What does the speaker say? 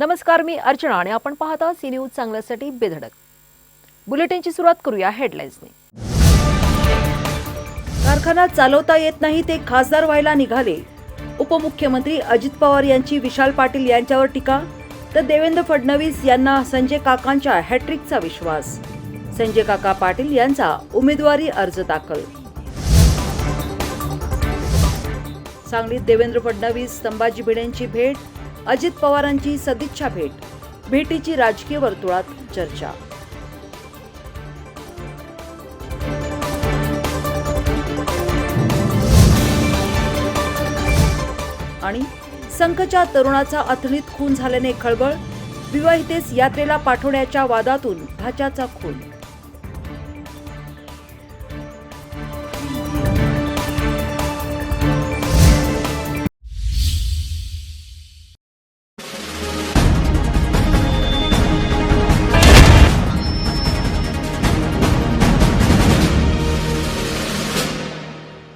नमस्कार मी अर्चना आणि आपण पाहता सी न्यूज चांगल्यासाठी बेधडक. बुलेटिनची सुरुवात करूया हेडलाईन्सने. कारखाना चालवता येत नाही ते खासदार व्हायला निघाले. उपमुख्यमंत्री अजित पवार यांची विशाल पाटील यांच्यावर टीका तर देवेंद्र फडणवीस यांना संजय काकांच्या हॅट्रिकचा विश्वास. संजय काका पाटील यांचा उमेदवारी अर्ज दाखल. सांगलीत देवेंद्र फडणवीस संभाजी भिडेंची भेट अजित पवारांची सदिच्छा भेट. भेटीची राजकीय वर्तुळात चर्चा. आणि संखच्या तरुणाचा अथणीत खून झाल्याने खळबळ विवाहितेस यात्रेला पाठवण्याच्या वादातून भाच्याचा खून.